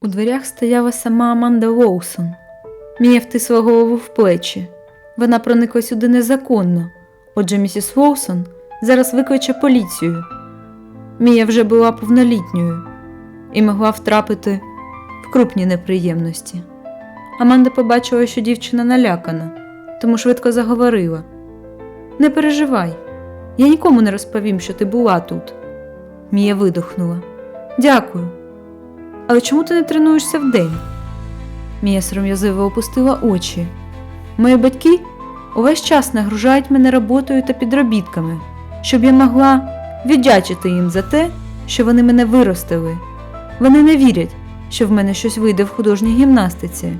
У дверях стояла сама Аманда Лоусон. Мія втисла голову в плечі. Вона проникла сюди незаконно. Отже, місіс Лоусон зараз викличе поліцію. Мія вже була повнолітньою і могла втрапити в крупні неприємності. Аманда побачила, що дівчина налякана, тому швидко заговорила: Не переживай, я нікому не розповім, що ти була тут. Мія видохнула. Дякую. Але чому ти не тренуєшся вдень? Мія сором'язливо опустила очі. Мої батьки увесь час нагружають мене роботою та підробітками, щоб я могла віддячити їм за те, що вони мене виростили. Вони не вірять, що в мене щось вийде в художній гімнастиці,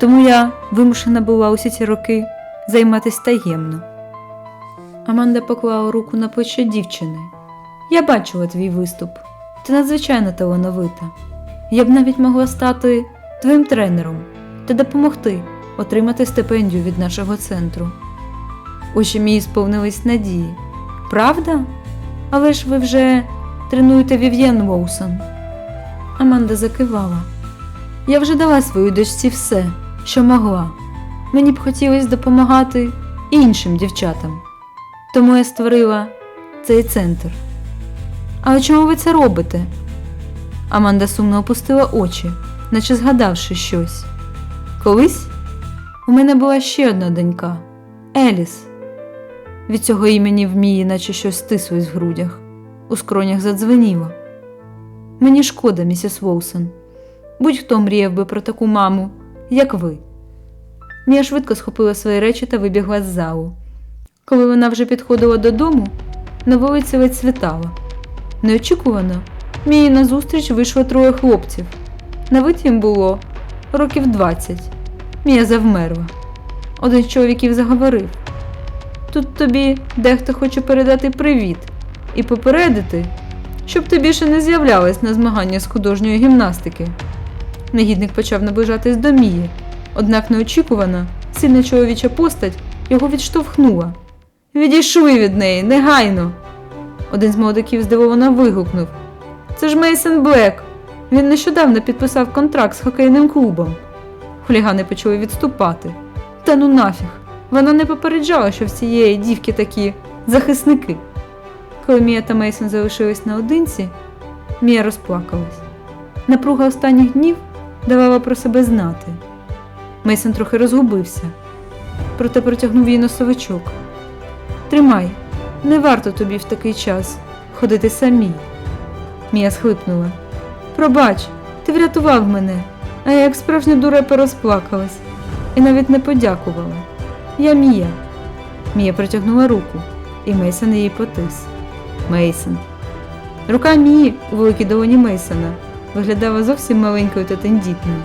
тому я вимушена була усі ці роки займатися таємно. Аманда поклала руку на плече дівчини. Я бачила твій виступ. Ти надзвичайно талановита. Я б навіть могла стати твоїм тренером та допомогти отримати стипендію від нашого центру. Очі мої сповнились надії. Правда? Але ж ви вже тренуєте Вів'єн Воусон. Аманда закивала. Я вже дала своїй дочці все, що могла. Мені б хотілося допомагати іншим дівчатам. Тому я створила цей центр. Але чому ви це робите? Аманда сумно опустила очі, наче згадавши щось. Колись у мене була ще одна донька Еліс. Від цього імені в Мії наче щось стислось в грудях, у скронях задзвеніло. Мені шкода, місіс Волсон. Будь-хто мріяв би про таку маму, як ви. Мія швидко схопила свої речі та вибігла з залу. Коли вона вже підходила додому, на вулиці ледь світало. Неочікувано Мії назустріч вийшло троє хлопців. На вид їм було років двадцять. Мія завмерла. Один з чоловіків заговорив: Тут тобі дехто хоче передати привіт і попередити, щоб ти більше не з'являлась на змагання з художньої гімнастики. Негідник почав наближатись до Мії, однак неочікувано сильна чоловіча постать його відштовхнула. Відійшли від неї, негайно. Один з молодиків здивовано вигукнув. Це ж Мейсон Блек. Він нещодавно підписав контракт з хокейним клубом. Хулігани почали відступати. Та ну нафіг. Вона не попереджала, що в цієї дівки такі захисники. Коли Мія та Мейсон залишились наодинці, Мія розплакалась. Напруга останніх днів давала про себе знати. Мейсон трохи розгубився, проте протягнув їй носовичок. Тримай, не варто тобі в такий час ходити самій. Мія схлипнула. Пробач, ти врятував мене, а я як справжня дурепа розплакалась і навіть не подякувала. Я Мія. Мія протягнула руку, і Мейсон її потис. Мейсон. Рука Мії у великій долоні Мейсона виглядала зовсім маленькою та тендітною.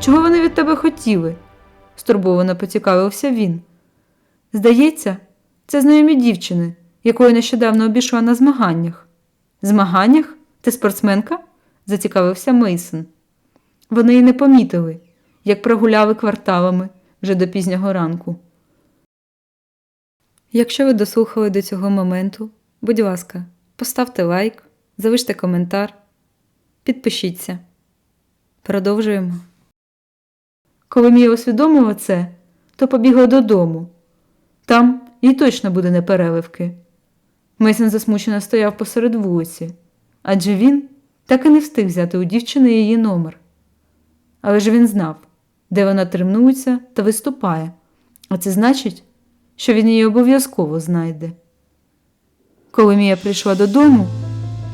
Чого вони від тебе хотіли? стурбовано поцікавився він. Здається, це знайомі дівчини, якою нещодавно обійшла на змаганнях. Змаганнях? Ти спортсменка? зацікавився Мейсон. Вони й не помітили, як прогуляли кварталами вже до пізнього ранку. Якщо ви дослухали до цього моменту, будь ласка, поставте лайк, залиште коментар, підпишіться. Продовжуємо. Коли Мія усвідомила це, то побігла додому. Там їй точно буде непереливки. Мейсон засмучено стояв посеред вулиці, адже він так і не встиг взяти у дівчини її номер. Але ж він знав, де вона тренується та виступає, а це значить, що він її обов'язково знайде. Коли Мія прийшла додому,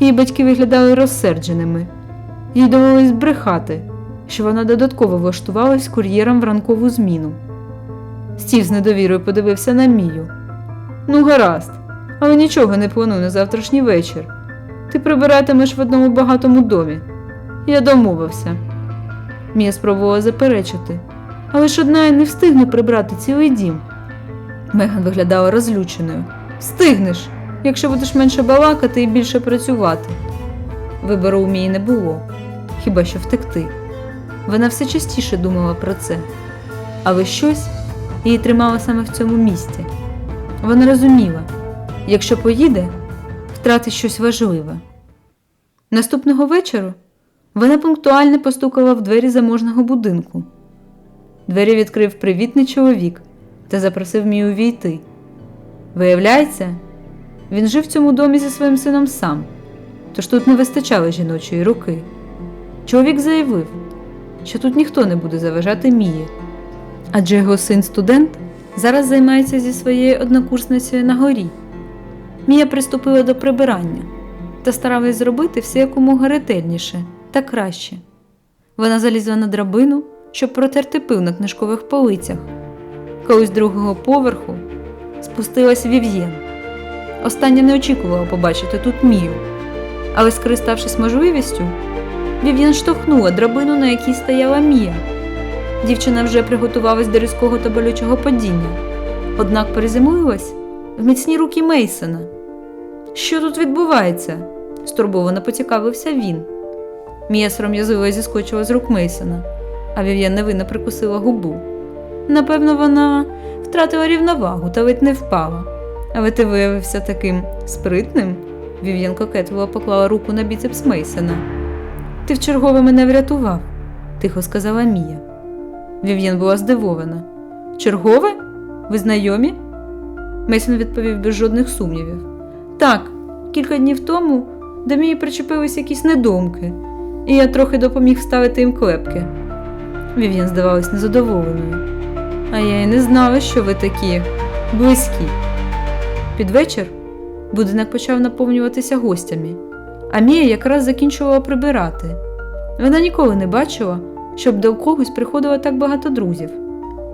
її батьки виглядали розсердженими, їй довелось брехати, що вона додатково влаштувалась кур'єром в ранкову зміну. Стів з недовірою подивився на Мію. Ну, гаразд, але нічого не планую на завтрашній вечір. Ти прибиратимеш в одному багатому домі. Я домовився. Мія спробувала заперечити, але ж одна не встигне прибрати цілий дім. Меган виглядала розлюченою. Встигнеш, якщо будеш менше балакати і більше працювати. Вибору у Мії не було, хіба що втекти. Вона все частіше думала про це, але щось її тримало саме в цьому місці. Вона розуміла, якщо поїде, втратить щось важливе. Наступного вечора Вона пунктуально постукала в двері заможного будинку. Двері відкрив привітний чоловік та запросив Мію війти. Виявляється, він жив в цьому домі зі своїм сином сам, тож тут не вистачало жіночої руки. Чоловік заявив, що тут ніхто не буде заважати Мії, адже його син студент зараз займається зі своєю однокурсницею на горі. Мія приступила до прибирання та старалась зробити все якомога ретельніше та краще. Вона залізла на драбину, щоб протерти пил на книжкових полицях. Коли з другого поверху спустилась Вів'єн. Остання не очікувала побачити тут Мію, але, скориставшись можливістю, Вів'єн штовхнула драбину, на якій стояла Мія. Дівчина вже приготувалась до різкого та болючого падіння, однак перезимуїлась міцні руки Мейсона. Що тут відбувається? стурбовано поцікавився він. Мія сором'язливо зіскочила з рук Мейсона, а Вів'єн невинно прикусила губу. Напевно, вона втратила рівновагу та ледь не впала. Але ти виявився таким спритним. Вів'єн кокетливо поклала руку на біцепс Мейсона. Ти вчергове мене врятував, тихо сказала Мія. Вів'єн була здивована. Чергове? Ви знайомі? Мейсон відповів без жодних сумнівів. Так, кілька днів тому до Мії причепились якісь недомки, і я трохи допоміг вставити їм клепки. Вів'єн здавалась незадоволеною. А я й не знала, що ви такі близькі. Під вечір будинок почав наповнюватися гостями, а Мія якраз закінчувала прибирати. Вона ніколи не бачила, щоб до когось приходило так багато друзів.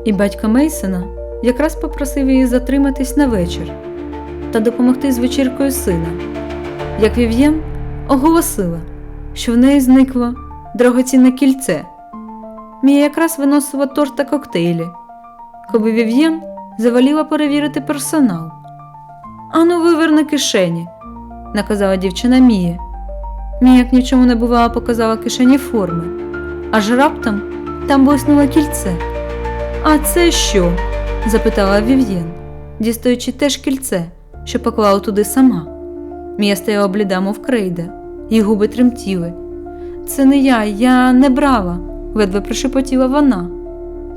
І батько Мейсона якраз попросив її затриматись на вечір та допомогти з вечіркою сина. Як Вів'єн оголосила, що в неї зникло дорогоцінне кільце. Мія якраз виносила торт та коктейлі, коли Вів'єн заваліла перевірити персонал. Ану, виверни кишені, наказала дівчина Мії. Мія, як ні в чому не бувало, показала кишені форми, аж раптом там блиснуло кільце. А це що? Запитала Вів'єн, дістаючи теж кільце, що поклала туди сама. Мія стояла бліда, мов крейда, її губи тремтіли. Це не я, я не брала, ледве прошепотіла вона.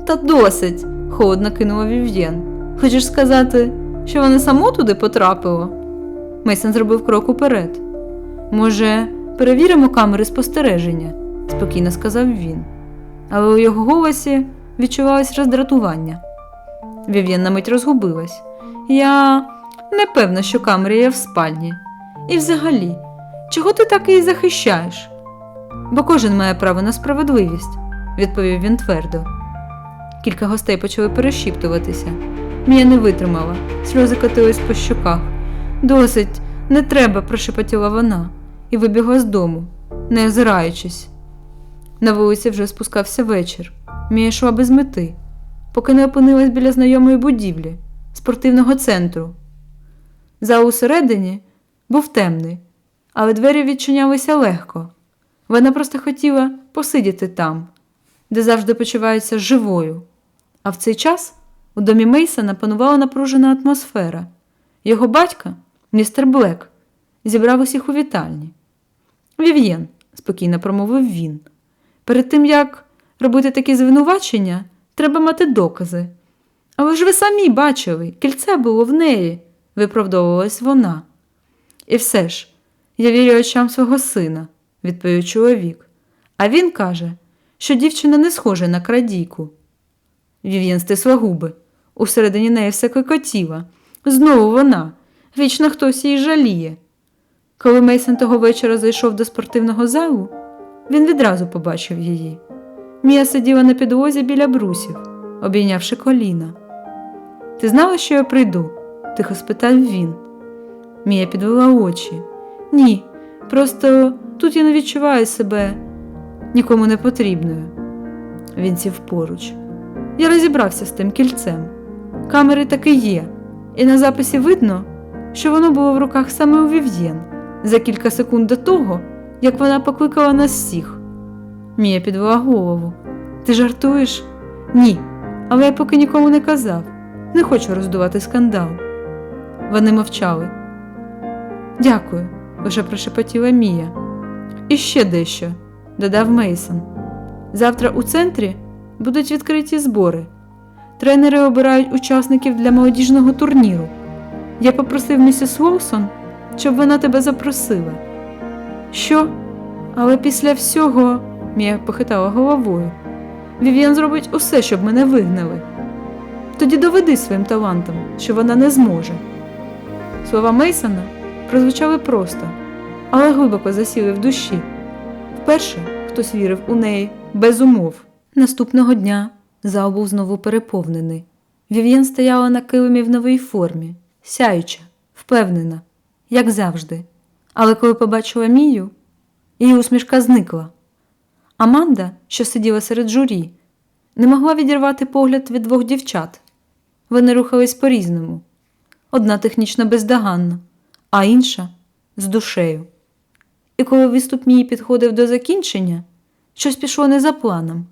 Та досить, холодно кинула Вів'єн. Хочеш сказати, що вона само туди потрапила? Мейсон зробив крок уперед. Може, перевіримо камери спостереження? спокійно сказав він. Але у його голосі відчувалось роздратування. Вів'єн на мить розгубилась. Я не певна, що камери є в спальні. І взагалі, чого ти так її захищаєш? Бо кожен має право на справедливість, відповів він твердо. Кілька гостей почали перешіптуватися. Мія не витримала, сльози котились по щоках. Досить, не треба, прошепотіла вона, і вибігла з дому, не озираючись. На вулиці вже спускався вечір. Мія йшла без мети, поки не опинилась біля знайомої будівлі, спортивного центру. Зал усередині був темний, але двері відчинялися легко. Вона просто хотіла посидіти там, де завжди почувається живою. А в цей час у домі Мейсона панувала напружена атмосфера. Його батька, містер Блек, зібрав усіх у вітальні. Вів'єн, спокійно промовив він. Перед тим як робити такі звинувачення, треба мати докази. Але ж ви самі бачили, кільце було в неї, виправдовувалась вона. І все ж, я вірю очам свого сина, відповів чоловік. А він каже, що дівчина не схожа на крадійку. Вів'єн стисла губи. Усередині неї все клекотіла. Знову вона. Вічно хтось її жаліє. Коли Мейсон того вечора зайшов до спортивного залу, він відразу побачив її. Мія сиділа на підлозі біля брусів, обійнявши коліна. Ти знала, що я прийду? тихо спитав він. Мія підвела очі. Ні, просто тут я не відчуваю себе нікому не потрібною. Він сів поруч. Я розібрався з тим кільцем. Камери таки є, і на записі видно, що воно було в руках саме у Вів'єн за кілька секунд до того, як вона покликала нас всіх. Мія підвела голову. Ти жартуєш? Ні, але я поки нікому не казав. Не хочу роздувати скандал. Вони мовчали. Дякую, лише прошепотіла Мія. І ще дещо, додав Мейсон. Завтра у центрі будуть відкриті збори. Тренери обирають учасників для молодіжного турніру. Я попросив місіс Волсон, щоб вона тебе запросила. Що? Але після всього, Мія похитала головою. Вів'ян зробить усе, щоб мене вигнали. Тоді доведи своїм талантам, що вона не зможе. Слова Мейсона прозвучали просто, але глибоко засіли в душі. Вперше хтось вірив у неї без умов. Наступного дня зал був знову переповнений. Вів'єн стояла на килимі в новій формі, сяюча, впевнена, як завжди. Але коли побачила Мію, її усмішка зникла. Аманда, що сиділа серед журі, не могла відірвати погляд від двох дівчат. Вони рухались по-різному. Одна технічно бездоганна, а інша з душею. І коли виступ Мії підходив до закінчення, щось пішло не за планом.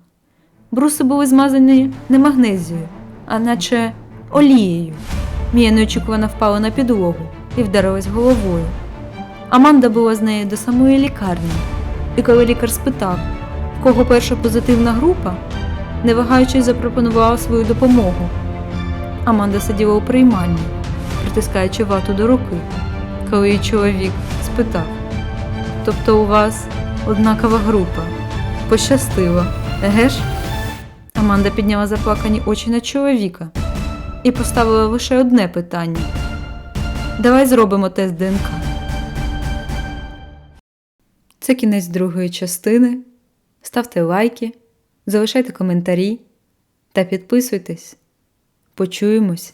Бруси були змазані не магнезією, а наче олією. Мія неочікувано впала на підлогу і вдарилась головою. Аманда була з нею до самої лікарні, і коли лікар спитав, в кого перша позитивна група, не вагаючись запропонувала свою допомогу. Аманда сиділа у приймальні, притискаючи вату до руки, коли її чоловік спитав: Тобто у вас однакова група? Пощастило, еге ж? Аманда підняла заплакані очі на чоловіка і поставила лише одне питання: Давай зробимо тест ДНК. Це кінець другої частини. Ставте лайки, залишайте коментарі та підписуйтесь. Почуємось